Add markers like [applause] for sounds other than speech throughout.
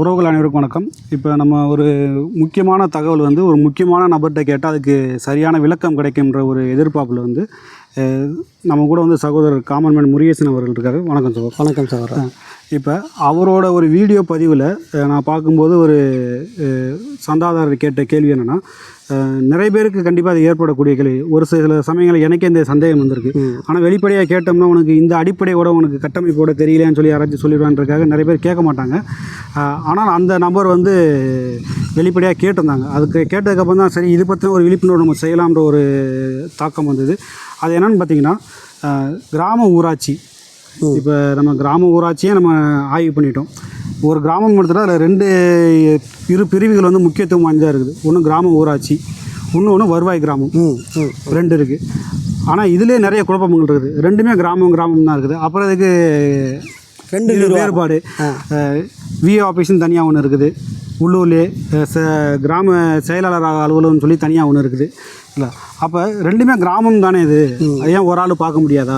உறவுகள் அனைவருக்கும் வணக்கம். இப்போ நம்ம ஒரு முக்கியமான தகவல் வந்து ஒரு முக்கியமான நபர்கிட்ட கேட்டால் அதுக்கு சரியான விளக்கம் கிடைக்கும்ன்ற ஒரு எதிர்பார்ப்பில் வந்து நம்ம கூட வந்து சகோதரர் காமன் மேன் முருகேசன் அவர்கள் இருக்காரு. வணக்கம் சகோதரர். வணக்கம் சார் இப்போ அவரோட ஒரு வீடியோ பதிவில் நான் பார்க்கும்போது ஒரு சந்தாதாரர் கேட்ட கேள்வி என்னென்னா நிறைய பேருக்கு கண்டிப்பாக அது ஏற்படக்கூடிய கேள்வி. ஒரு சில சமயங்களில் எனக்கே இந்த சந்தேகம் வந்திருக்கு. ஆனால் வெளிப்படையாக கேட்டோம்னா உனக்கு இந்த அடிப்படையோட உனக்கு கட்டமைப்போட தெரியலையான்னு சொல்லி யாராச்சும் சொல்லிடுவான்றதுக்காக நிறைய பேர் கேட்க மாட்டாங்க. ஆனால் அந்த நபர் வந்து வெளிப்படையாக கேட்டிருந்தாங்க. அதுக்கு கேட்டதுக்கப்புறம் தான் சரி இது பற்றின ஒரு விழிப்புணர்வு நம்ம செய்யலாம்ன்ற ஒரு தாக்கம் வந்தது. அது என்னன்னு பார்த்தீங்கன்னா கிராம ஊராட்சி இப்போ நம்ம கிராம ஊராட்சியே நம்ம ஆய்வு பண்ணிட்டோம். ஒரு கிராமம் எடுத்துட்டா அதில் ரெண்டு இரு பிரிவுகள் வந்து முக்கியத்துவம் வாய்ந்ததாக இருக்குது. ஒன்று கிராம ஊராட்சி இன்னொன்று வருவாய் கிராமம். ரெண்டு இருக்குது ஆனால் இதுலேயே நிறைய குழப்பங்கள் இருக்குது. ரெண்டுமே கிராமம் கிராமம் தான் இருக்குது. அப்புறம் இதுக்கு ரெண்டு வேறுபாடு. விஏ ஆஃபீஸ்னு தனியாக ஒன்று இருக்குது. உள்ளூர்லேயே ச கிராம செயலாளர் அலுவலகம்னு சொல்லி தனியாக ஒன்று இருக்குது. இல்லை அப்போ ரெண்டுமே கிராமம் தானே இது? ஏன் ஒரு ஆள் பார்க்க முடியாதா?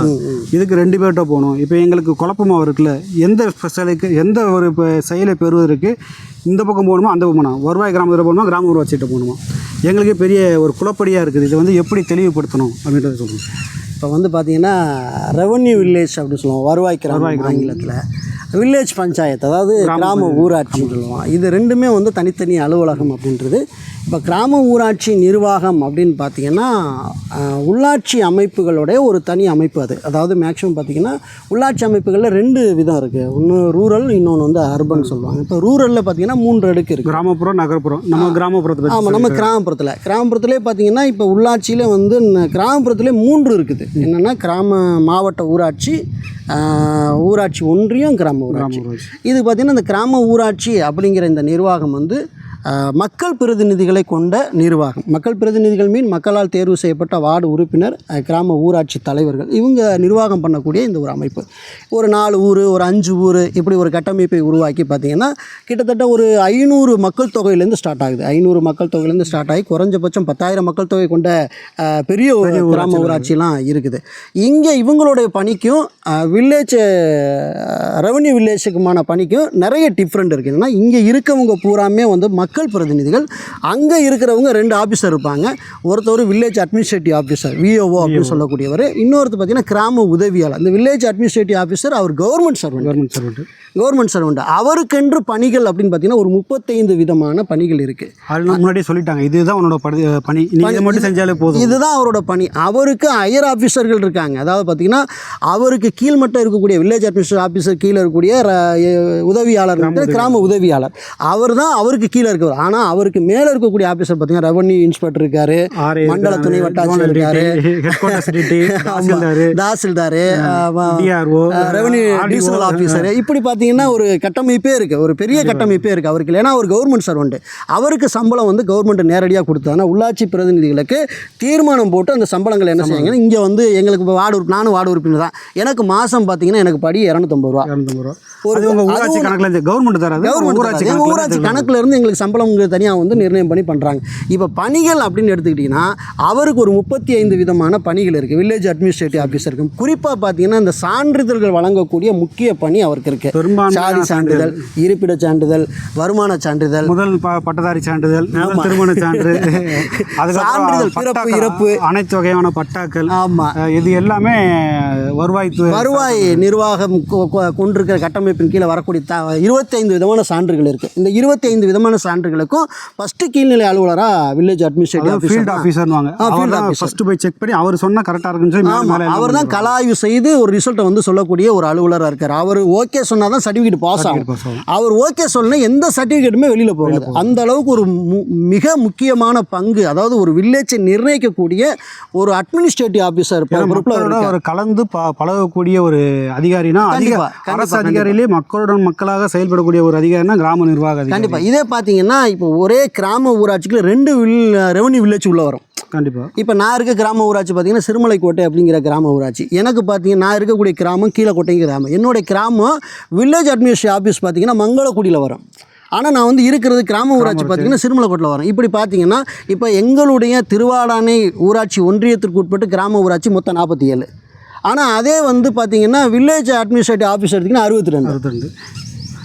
இதுக்கு ரெண்டு பேர்கிட்ட போகணும். இப்போ எங்களுக்கு குழப்பமாக இருக்குல்ல எந்த செயலுக்கு எந்த ஒரு இப்போ செயலை பெறுவதற்கு இந்த பக்கம் போகணுமா அந்த பக்கம் போகணும்? வருவாய் கிராமத்தில் போகணுமா கிராம ஊராட்சிகிட்ட போகணுமா? எங்களுக்கு பெரிய ஒரு குழப்படியாக இருக்குது. இதை வந்து எப்படி தெளிவுபடுத்தணும் அப்படின்றத சொல்லுங்கள் இப்போ வந்து பார்த்தீங்கன்னா ரெவன்யூ வில்லேஜ் அப்படின்னு சொல்லுவோம். வருவாய் கிராமம் ஆங்கிலத்தில் வில்லேஜ் பஞ்சாயத்து அதாவது கிராம ஊராட்சின்னு சொல்லுவோம் இது ரெண்டுமே வந்து தனித்தனி அலுவலகம் அப்படின்றது. இப்போ கிராம ஊராட்சி நிர்வாகம் அப்படின்னு பார்த்தீங்கன்னா உள்ளாட்சி அமைப்புகளுடைய ஒரு தனி அமைப்பு அது. அதாவது மேக்ஸிமம் பார்த்தீங்கன்னா உள்ளாட்சி அமைப்புகளில் ரெண்டு விதம் இருக்குது ஒன்று ரூரல் இன்னொன்று வந்து அர்பன் சொல்லுவாங்க. இப்போ ரூரலில் பார்த்தீங்கன்னா மூன்று அடுக்கு இருக்குது கிராமப்புறம் நகர்ப்புறம். நம்ம கிராமப்புறத்தை பற்றி ஆமாம் நம்ம கிராமப்புறத்தில். கிராமப்புறத்திலே பார்த்தீங்கன்னா இப்போ உள்ளாட்சியில் வந்து ந- கிராமப்புறத்திலே மூன்று இருக்குது. என்னென்னா கிராம மாவட்ட ஊராட்சி ஊராட்சி ஒன்றியம் கிராம ஊராட்சி. இது பார்த்திங்கன்னா இந்த கிராம ஊராட்சி அப்படிங்கிற இந்த நிர்வாகம் வந்து மக்கள் பிரதிநிதிகளை கொண்ட நிர்வாகம். மக்கள் பிரதிநிதிகள் மீன் மக்களால் தேர்வு செய்யப்பட்ட வார்டு உறுப்பினர் கிராம ஊராட்சி தலைவர்கள். இவங்க நிர்வாகம் பண்ணக்கூடிய இந்த ஒரு அமைப்பு. ஒரு நாலு ஊர் ஒரு அஞ்சு ஊர் இப்படி ஒரு கட்டமைப்பை உருவாக்கி பார்த்தீங்கன்னா கிட்டத்தட்ட ஒரு ஐநூறு மக்கள் தொகையிலேருந்து ஸ்டார்ட் ஆகுது. ஐநூறு மக்கள் தொகையிலேருந்து ஸ்டார்ட் ஆகி குறைஞ்சபட்சம் பத்தாயிரம் மக்கள் தொகை கொண்ட பெரிய ஒரு கிராம ஊராட்சிலாம் இருக்குது. இங்கே இவங்களுடைய பணிக்கும் வில்லேஜ் ரெவன்யூ வில்லேஜுக்குமான பணிக்கும் நிறைய டிஃப்ரெண்ட் இருக்குது என்னன்னா இங்கே இருக்கவங்க பூராமே வந்து மக்கள் பிரதிநிதிகள் அங்கே இருக்கிறவங்க ரெண்டு ஆஃபீஸர் இருப்பாங்க. ஒருத்தர் வில்லேஜ் அட்மினிஸ்ட்ரேட்டிவ் ஆஃபீஸர் விஓஓ அப்படின்னு சொல்லக்கூடியவர். இன்னொருத்தர் பார்த்தீங்கன்னா கிராம உதவியாளர். இந்த வில்லேஜ் அட்மினிஸ்ட்ரேட்டிவ் ஆஃபீஸர் அவர் government servant government servant government servant அவருக்கென்று பணிகள் அப்படின்னு பார்த்தீங்கன்னா ஒரு முப்பத்தைந்து விதமான பணிகள் இருக்குது அது முன்னாடியே சொல்லிட்டாங்க. இதுதான் உன்னோட பணி நீ இதை மட்டும் செஞ்சாலே போதும். இதுதான் அவரோட பணி. அவருக்கு ஹையர் ஆஃபீஸர்கள் இருக்காங்க. அதாவது பார்த்தீங்கன்னா அவருக்கு கீழ்மட்டம் இருக்கக்கூடிய வில்லேஜ் அட்மினிஸ்ட்ரேட் ஆஃபீஸர் கீழே இருக்கக்கூடிய உதவியாளர் கிராம உதவியாளர். அவர் தான் அவருக்கு கீழே இருக்கவர் ஆனால் அவருக்கு மேலே இருக்கக்கூடிய ஆஃபீஸர் பார்த்தீங்கன்னா ரெவன்யூ இன்ஸ்பெக்டர் இருக்காரு. மண்டல துணை வட்டாட்சியர் இருக்காரு. தாசில்தார். ரெவன்யூ ஆஃபீஸர் இப்படி பார்த்தீங்கன்னா ஒரு கட்டமைப்பே இருக்குது ஒரு பெரிய கட்டமைப்பே இருக்குது அவருக்கு ஏன்னா அவர் கவர்மெண்ட் சர்வெண்ட் அவருக்கு சம்பளம் வந்து கவர்மெண்ட் நேரடியாக கொடுத்தாங்கன்னா உள்ளாட்சி பிரதிநிதிகளுக்கு தீர்மானம் போட்டு அந்த சம்பளங்கள் என்ன செய்யுங்க இங்கே வந்து எங்களுக்கு வார்டு உறுப்பு நானும் வார்டு உறுப்பினர் தான். எனக்கு மாதம் பார்த்தீங்கன்னா எனக்கு படி இரநூத்தம்பது ரூபா. இரநூத்தம்பது ரூபா. ஒரு- ஊராட்சி கணக்குல இருந்து கவர்மெண்ட் தராது? ஊராட்சி கணக்குல இருந்து எங்களுக்கு சம்பளம் தனியாக வந்து நிர்ணயம் பண்ணி பண்ணுறாங்க இப்போ பணிகள் அப்படின்னு எடுத்துக்கிட்டிங்கன்னா அவருக்கு ஒரு முப்பத்தி ஐந்து விதமான பணிகள் இருக்குது வில்லேஜ் அட்மினிஸ்ட்ரேட்டிவ் ஆஃபீஸருக்கு குறிப்பாக பார்த்தீங்கன்னா இந்த சான்றிதழ்கள் வழங்கக்கூடிய முக்கிய பணி அவருக்கு இருக்குது பெரும்பான்மையான சாதி சான்றிதழ் இருப்பிட சான்றிதழ் வருமான சான்றிதழ். முதல் பட்டதாரி சான்றிதழ் திருமண சான்று சான்றிதழ், [laughs] பிறப்பு, இறப்பு. அனைத்து வகையான பட்டாக்கள். ஆமாம் இது எல்லாமே வருவாய்த்துறை வருவாய் நிர்வாகம் கொண்டிருக்கிற கட்டமைப்பின் கீழே வரக்கூடிய த இருபத்தைந்து விதமான சான்றுகள் இருக்குது இந்த இருபத்தைந்து விதமான சான்றுகளுக்கும் ஃபஸ்ட்டு கீழ்நிலை அலுவலராக வில்லேஜ் அட்மினிஸ்ட்ரேட்டிவ் ஃபீல்ட் ஆஃபீஸர் ஆஃபீஸர்னுவாங்க ஆ, field அவர் தான் officer. ஃபர்ஸ்ட் போய் செக் பண்ணி அவர் சொன்னா கரெக்டா இருக்குன்னு சொல்லி அவர் தான் கலாய்வு செய்து ஒரு ரிசல்ட்டை வந்து சொல்லக்கூடிய ஒரு அலுவலராக இருக்கார். அவர் ஓகே சொன்னால் தான் சர்டிஃபிகேட் பாஸ் ஆகும். அவர் ஓகே சொன்னா எந்த சர்டிஃபிகேட்டுமே வெளியில் போகாது. அந்த அளவுக்கு ஒரு மிக முக்கியமான பங்கு அதாவது ஒரு வில்லேஜை நிர்ணயிக்கக்கூடிய ஒரு அட்மினிஸ்ட்ரேட்டிவ் ஆஃபீஸர் ஒரு கலந்து பழகக்கூடிய ஒரு அதிகாரினா அரசு அதிகாரியிலே மக்களுடன் மக்களாக செயல்படக்கூடிய ஒரு அதிகாரினா கிராம நிர்வாக கண்டிப்பாக இதே பார்த்தீங்கன்னா இப்போ ஒரே கிராம ஊராட்சிக்கு ரெண்டு வில் ரெவன்யூ வில்லேஜ் உள்ள வரும். கண்டிப்பா. இப்போ நான் இருக்க கிராம ஊராட்சி பார்த்தீங்கன்னா சிறுமலைக்கோட்டை அப்படிங்கிற கிராம ஊராட்சி. எனக்கு பார்த்தீங்கன்னா நான் இருக்கக்கூடிய கிராமம் கீழக்கோட்டைங்க கிராமம். என்னுடைய கிராமம் வில்லேஜ் அட்மினிஸ்ட்ரேட் ஆஃபீஸ் பார்த்தீங்கன்னா மங்களக்குடியில் வரும். ஆனால் நான் வந்து இருக்கிறது கிராம ஊராட்சி பார்த்தீங்கன்னா சிறுமலைக்கோட்டில் வரும். இப்படி பார்த்தீங்கன்னா இப்போ எங்களுடைய திருவாடானை ஊராட்சி ஒன்றியத்திற்கு உட்பட்டு கிராம ஊராட்சி மொத்தம் நாற்பத்தி ஏழு. ஆனால் அதே வந்து பார்த்தீங்கன்னா வில்லேஜ் அட்மினிஸ்ட்ரேட்டிவ் ஆஃபீஸ் எடுத்திங்கன்னா அறுபத்தி ரெண்டு.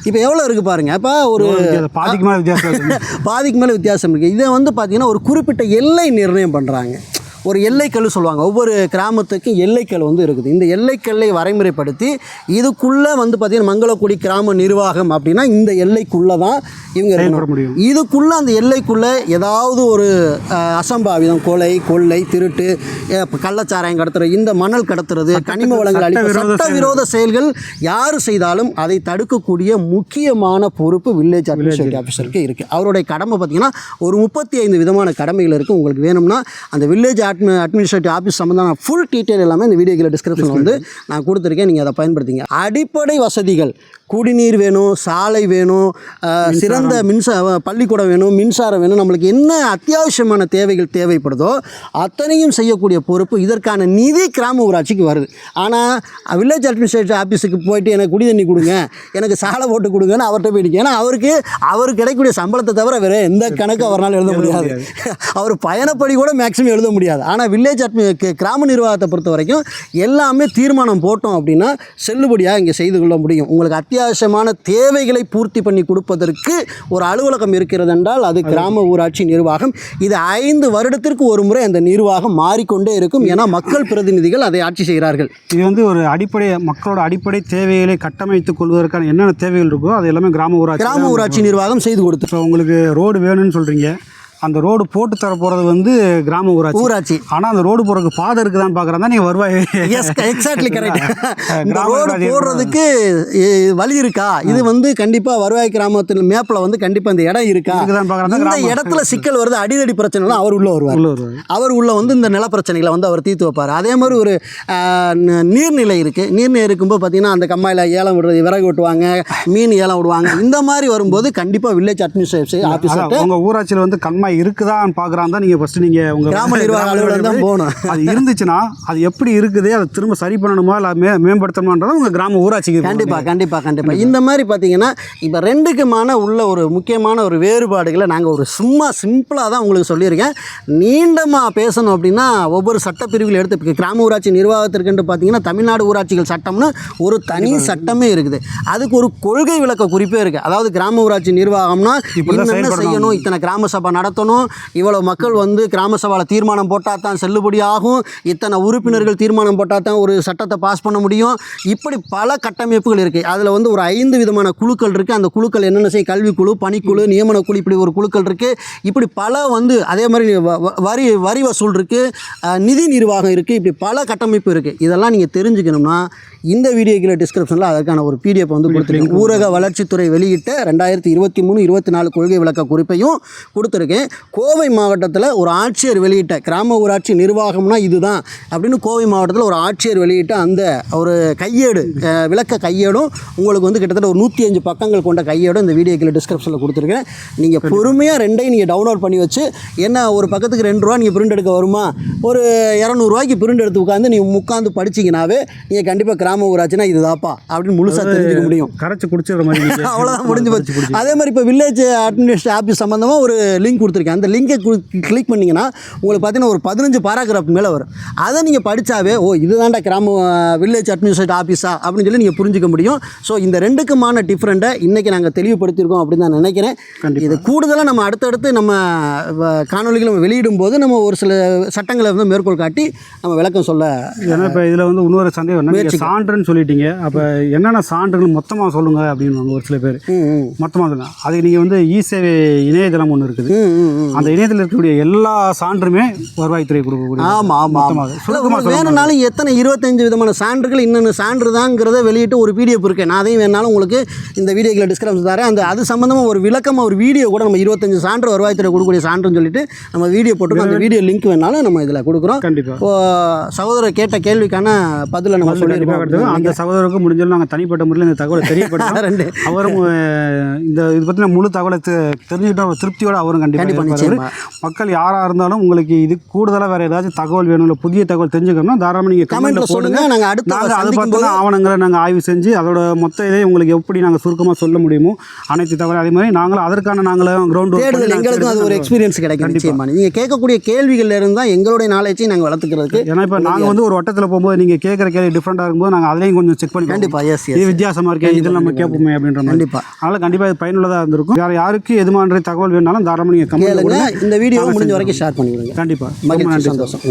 இப்போ எவ்வளோ இருக்குது பாருங்கள் இப்போ ஒரு பாதிக்கு மேலே வித்தியாசம் இருக்கு. [laughs] பாதிக்கு மேலே வித்தியாசம் இருக்குது இதை வந்து பார்த்திங்கன்னா ஒரு குறிப்பிட்ட எல்லை நிர்ணயம் பண்ணுறாங்க ஒரு எல்லைக்கல் சொல்லுவாங்க. ஒவ்வொரு கிராமத்துக்கும் எல்லைக்கல் வந்து இருக்குது. இந்த எல்லைக்கல்லை வரைமுறைப்படுத்தி இதுக்குள்ளே வந்து பார்த்திங்கன்னா மங்களக்குடி கிராம நிர்வாகம் அப்படின்னா இந்த எல்லைக்குள்ளே தான் இவங்க முடியும். இதுக்குள்ளே அந்த எல்லைக்குள்ளே ஏதாவது ஒரு அசம்பாவிதம் கொலை கொள்ளை திருட்டு கள்ளச்சாராயம் கடத்துறது இந்த மணல் கடத்துறது கனிம வளங்கள் அழிப்பு சட்டவிரோத செயல்கள். யார் செய்தாலும் அதை தடுக்கக்கூடிய முக்கியமான பொறுப்பு வில்லேஜ் அட்மினிஸ்ட்ரேட்டிவ் ஆஃபீஸருக்கு இருக்குது அவருடைய கடமை பார்த்தீங்கன்னா ஒரு முப்பத்தி ஐந்து விதமான கடமைகள் இருக்குது உங்களுக்கு வேணும்னா அந்த வில்லேஜ் அட்மி அட்மினிஸ்ட்ரேட்டிவ் ஆஃபீஸ் சம்மந்தமான ஃபுல் டீட்டெயில் எல்லாமே இந்த வீடியோக்கில் டிஸ்கிரிப்ஷன் வந்து நான் கொடுத்துருக்கேன். நீங்கள் அதை பயன்படுத்திங்க. அடிப்படை வசதிகள். குடிநீர் வேணும் சாலை வேணும் சிறந்த மின்சார பள்ளிக்கூடம் வேணும் மின்சாரம் வேணும் நம்மளுக்கு என்ன அத்தியாவசியமான தேவைகள் தேவைப்படுதோ அத்தனையும் செய்யக்கூடிய பொறுப்பு இதற்கான நிதி கிராம ஊராட்சிக்கு வருது. ஆனால் வில்லேஜ் அட்மினிஸ்ட்ரேட்டிவ் ஆஃபீஸுக்கு போயிட்டு எனக்கு குடி தண்ணி கொடுங்க எனக்கு சாலை போட்டு கொடுங்கன்னு அவர்கிட்ட போயிட்டு ஏன்னா அவருக்கு அவருக்கு கிடைக்கக்கூடிய சம்பளத்தை தவிர வேறு எந்த கணக்கு அவரால் எழுத முடியாது. [laughs] அவர் பயணப்படி கூட மேக்ஸிமம் எழுத முடியாது. ஆனால் வில்லேஜ் அட்மி கிராம நிர்வாகத்தை பொறுத்த வரைக்கும் எல்லாமே தீர்மானம் போட்டோம் அப்படின்னா செல்லுபடியாக இங்கே செய்து கொள்ள முடியும். உங்களுக்கு அத்தியாவசியமான தேவைகளை பூர்த்தி பண்ணி கொடுப்பதற்கு ஒரு அலுவலகம் இருக்கிறது என்றால் அது கிராம ஊராட்சி நிர்வாகம். இது ஐந்து வருடத்திற்கு ஒரு முறை அந்த நிர்வாகம் மாறிக்கொண்டே இருக்கும். ஏன்னா மக்கள் பிரதிநிதிகள் அதை ஆட்சி செய்கிறார்கள். இது வந்து ஒரு அடிப்படை மக்களோட அடிப்படை தேவைகளை கட்டமைத்துக் கொள்வதற்கான என்னென்ன தேவைகள் இருக்கோ அது எல்லாமே கிராம ஊராட்சி கிராம ஊராட்சி நிர்வாகம் செய்து கொடுத்து உங்களுக்கு ரோடு வேணும்னு சொல்கிறீங்க அந்த ரோடு போட்டு தர போகிறது வந்து கிராம ஊராட்சி. ஊராட்சி. ஆனால் அந்த ரோடு போகிறதுக்கு பாதை இருக்குதான்னு பார்க்குறதா நீங்கள் வருவாய். எஸ் எக்ஸாக்ட்லி கரெக்ட் ரோடு போடுறதுக்கு வழி இருக்கா? இது வந்து கண்டிப்பாக வருவாய் கிராமத்தில் மேப்பில் வந்து கண்டிப்பாக இந்த இடம் இருக்கா? இந்த இடத்துல சிக்கல் வருது அடிதடி பிரச்சனைலாம் அவர் உள்ள வருவார். அவர் உள்ள வந்து இந்த நில பிரச்சனைகளை வந்து அவர் தீர்த்து வைப்பார். அதே மாதிரி ஒரு நீர்நிலை இருக்குது நீர்நிலை இருக்கும்போது பார்த்தீங்கன்னா அந்த கம்மாயில் ஏலம் விடுறது விறகு வெட்டுவாங்க மீன் ஏலம் விடுவாங்க. இந்த மாதிரி வரும்போது கண்டிப்பாக வில்லேஜ் அட்மினிஸ்ட்ரேஷன் அதான் உங்கள் ஊராட்சியில் வந்து கண்மாய் இருக்குதான்னு பார்க்குறான் தான் நீங்கள் ஃபஸ்ட்டு நீங்கள் உங்கள் கிராம [laughs] நிர்வாக அலுவலகம் தான் போகணும். அது இருந்துச்சுன்னா அது எப்படி இருக்குது அதை திரும்ப சரி பண்ணணுமா இல்லை மே மேம்படுத்தணுமான்றதை உங்கள் கிராம ஊராட்சிக்கு கண்டிப்பாக கண்டிப்பாக கண்டிப்பாக இந்த மாதிரி பார்த்தீங்கன்னா இப்போ ரெண்டுக்குமான உள்ள ஒரு முக்கியமான ஒரு வேறுபாடுகளை நாங்கள் ஒரு சும்மா சிம்பிளாக தான் உங்களுக்கு சொல்லியிருக்கேன். நீண்டமாக பேசணும் அப்படின்னா ஒவ்வொரு சட்டப்பிரிவுகள் எடுத்து கிராம ஊராட்சி நிர்வாகத்திற்குன்ட்டு பார்த்தீங்கன்னா தமிழ்நாடு ஊராட்சிகள் சட்டம்னு ஒரு தனி சட்டமே இருக்குது. அதுக்கு ஒரு கொள்கை விளக்க குறிப்பே இருக்குது அதாவது கிராம ஊராட்சி நிர்வாகம்னா என்னென்ன. செய்யணும் இத்தனை கிராம சபை நடத்தணும். இவ்வளோ மக்கள் வந்து கிராம சபாவில் தீர்மானம் போட்டால் தான் செல்லுபடி ஆகும். இத்தனை உறுப்பினர்கள் தீர்மானம் போட்டால் தான் ஒரு சட்டத்தை பாஸ் பண்ண முடியும். இப்படி பல கட்டமைப்புகள் இருக்குது அதில் வந்து ஒரு ஐந்து விதமான குழுக்கள் இருக்குது அந்த குழுக்கள் என்னென்ன செய்யும்? கல்விக்குழு பணிக்குழு நியமன குழு இப்படி ஒரு குழுக்கள் இருக்குது இப்படி பல வந்து அதே மாதிரி வரி வரி வசூல் இருக்குது நிதி நிர்வாகம் இருக்குது இப்படி பல கட்டமைப்பு இருக்குது இதெல்லாம் நீங்கள் தெரிஞ்சுக்கணும்னா இந்த வீடியோக்கில் டிஸ்கிரிப்ஷனில் அதற்கான ஒரு பிடிஎஃப் வந்து கொடுத்துருக்கேன். ஊரக வளர்ச்சித்துறை வெளியிட்ட ரெண்டாயிரத்தி இருபத்தி மூணு இருபத்தி நாலு கொள்கை விளக்க குறிப்பையும் கொடுத்துருக்கேன். கோவை மாவட்டத்தில் ஒரு ஆட்சியர் வெளியிட்ட கிராம ஊராட்சி நிர்வாகம்னா இதுதான் அப்படின்னு கோவை மாவட்டத்தில் ஒரு ஆட்சியர் வெளியிட்ட அந்த ஒரு கையேடு விளக்க கையேடும் உங்களுக்கு வந்து கிட்டத்தட்ட ஒரு நூற்றி அஞ்சு பக்கங்கள் கொண்ட கையேடும் இந்த வீடியோக்கில் டிஸ்கிரிப்ஷனில் கொடுத்துருக்கேன் நீங்கள் பொறுமையாக ரெண்டையும் நீங்கள் டவுன்லோட் பண்ணி வச்சு என்ன ஒரு பக்கத்துக்கு ரெண்டு ரூபா நீங்கள் பிரிண்ட் எடுக்க வருமா? ஒரு இரநூறுவாய்க்கு பிரிண்ட் எடுத்து உட்காந்து நீங்கள் உட்காந்து படிச்சீங்கனாவே நீங்கள் கண்டிப்பாக கிராம ஊராட்சினா இதுதாப்பா அப்படின்னு முழுசாக தெரிஞ்சுக்க முடியும். கரைச்சி குடிச்சிடுற மாதிரி. [laughs] அவ்வளோதான் முடிஞ்சு போச்சு. அதே மாதிரி இப்போ வில்லேஜ் அட்மினிஸ்ட்ரேஷன் ஆஃபீஸ் சம்மந்தமாக ஒரு லிங்க் கொடுத்துருக்கேன். அந்த லிங்கை கிளிக் பண்ணிங்கன்னா உங்களுக்கு பார்த்தீங்கன்னா ஒரு பதினஞ்சு பாராகிராஃப் மேலே வரும். அதை நீங்கள் படித்தாவே ஓ இதுதான்டா கிராம வில்லேஜ் அட்மினிஸ்ட்ரேட் ஆஃபீஸா அப்படின்னு சொல்லி நீங்கள் புரிஞ்சுக்க முடியும். ஸோ இந்த ரெண்டுக்குமான டிஃப்ரெண்ட்டை இன்றைக்கி நாங்கள் தெளிவுபடுத்தியிருக்கோம் அப்படின்னு நான் நினைக்கிறேன். இது கூடுதலாக நம்ம அடுத்தடுத்து நம்ம காணொளிகளை நம்ம வெளியிடும் போது நம்ம ஒரு சில சட்டங்களை வந்து மேற்கோள் காட்டி நம்ம விளக்கம் சொல்ல ஏன்னா இப்போ இதில் வந்து இன்னொரு சந்தேகம் சான்றுன்னு சொல்லிட்டீங்க. அப்போ என்னென்ன சான்றுகள் மொத்தமாக சொல்லுங்க அப்படின்னு ஒரு சில பேர். மொத்தமாக சொல்லுங்க. அதுக்கு நீங்கள் வந்து இ சேவை இணையதளம் ஒன்று இருக்குது. அந்த இணையத்தில் இருக்கக்கூடிய எல்லா சான்றுமே வருவாய்த்துறை கொடுக்கக்கூடிய ஆமாம் ஆமாம். ஆமாம் வேணும்னாலும் எத்தனை இருபத்தஞ்சு விதமான சான்றுகள் இன்னொன்று சான்று தாங்கிறத வெளியிட்டு ஒரு பிடிஎஃப் இருக்கு நான் அதையும் வேணாலும் உங்களுக்கு இந்த வீடியோக்கில் டிஸ்கிரிப்ஷன் தரேன். அந்த அது சம்மந்தமாக ஒரு விளக்கமாக ஒரு வீடியோ கூட நம்ம இருபத்தஞ்சு சான்று வருவாய்த்துறை கொடுக்கக்கூடிய சான்றுன்னு சொல்லிட்டு நம்ம வீடியோ போட்டுருக்கோம். அந்த வீடியோ லிங்க் வேணாலும் நம்ம இதில் கொடுக்குறோம். கண்டிப்பாக இப்போ சகோதரர் கேட்ட கேள்விக்கான பதிலை நம்ம சொல்லியிருக்கோம். அந்த சகோதரருக்கு முடிஞ்சாலும் நாங்கள் தனிப்பட்ட முறையில் இந்த தகவலை தெரியப்படுத்தோம் [laughs] அவரும் இந்த இது பற்றின முழு தகவலை தெ- தெரிஞ்சுக்கிட்ட ஒரு திருப்தியோட அவரும் கண்டிப்பாக நிச்சயமா. மக்கள் யாராக இருந்தாலும் உங்களுக்கு இது கூடுதலாக வேறு ஏதாச்சும் தகவல் வேணும் இல்லை புதிய தகவல் தெரிஞ்சுக்கணும்னா தாராளமாக நீங்கள் கமெண்ட்டில் போடுங்க. நாங்கள் அடுத்த நாங்கள் அதை பார்த்தோன்னா ஆவணங்களை நாங்கள் ஆய்வு செஞ்சு அதோட மொத்த இதை உங்களுக்கு எப்படி நாங்கள் சுருக்கமாக சொல்ல முடியுமோ அனைத்து தகவல் அதே மாதிரி நாங்களும் அதற்கான நாங்களும் கிரவுண்ட் எங்களுக்கும் அது ஒரு எக்ஸ்பீரியன்ஸ் கிடைக்கும் நிச்சயமா. நீங்கள் கேட்கக்கூடிய கேள்விகள்ல இருந்து தான் எங்களுடைய நாலேஜையும் நாங்கள் வளர்த்துக்கிறதுக்கு ஏன்னா இப்போ நாங்கள் வந்து ஒரு வட்டத்தில் போகும்போது நீங்கள் கேட்குற கேள்வி டிஃப்ரெண்ட்டாக இருக்கும்போது நாங்கள் அதையும் கொஞ்சம் செக் பண்ணி கண்டிப்பா எஸ் இது வித்தியாசமாக இருக்கே இதில் நம்ம கேட்போமே அப்படின்ற மாதிரி. கண்டிப்பா. அதனால் கண்டிப்பாக இது பயனுள்ளதாக இருந்திருக்கும். வேறு யாருக்கு எது மாதிரி தகவல் வேணாலும் தாராளமாக நீங்கள் கமெண்ட் கேளுங்க இந்த வீடியோ முடிஞ்ச வரைக்கும் ஷேர் பண்ணிவிடுங்க. கண்டிப்பாக மகிழ்ச்சி சந்தோஷம்.